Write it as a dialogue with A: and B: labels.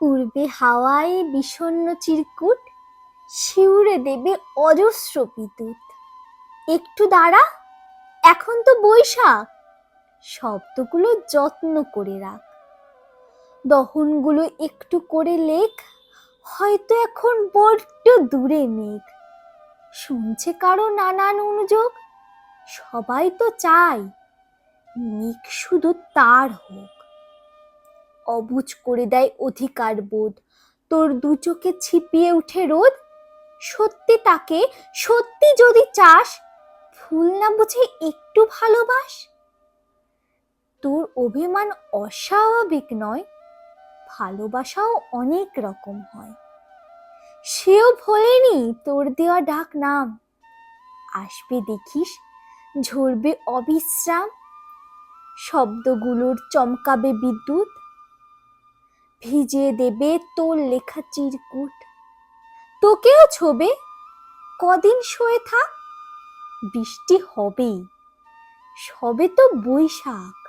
A: উড়বে হাওয়ায় বিষণ্ণ চিরকুট, শিউরে দেবে অজস্র বিদ্যুৎ। একটু দাঁড়া, এখন তো বৈশাখ। শব্দগুলো যত্ন করে রাখ। দহনগুলো একটু করে লেখ, হয়তো এখন বড্ড দূরে মেঘ। শুনছে কারও নানান অনুযোগ, সবাই তো চায়, মেঘ শুধু তার হোক। অবুজ করে দেয় অধিকার বোধ। তোর দু চোখে ছিপিয়ে উঠে রোদ? সত্যি তাকে, সত্যি যদি চাস ফুল না বুঝে একটু ভালোবাস? তোর অভিমান অস্বাভাবিক নয়, ভালোবাসাও অনেক রকম হয়। সেও ভোলেনি তোর দেওয়া ডাক নাম। আসবে দেখিস, ঝরবে অবিশ্রাম। শব্দগুলোর চমকাবে বিদ্যুৎ। ভিজিয়ে দেবে তোর লেখা চিরকুট। তোকেও ছবে? কদিন শুয়ে থাক। বৃষ্টি হবেই। সবে তো বৈশাখ।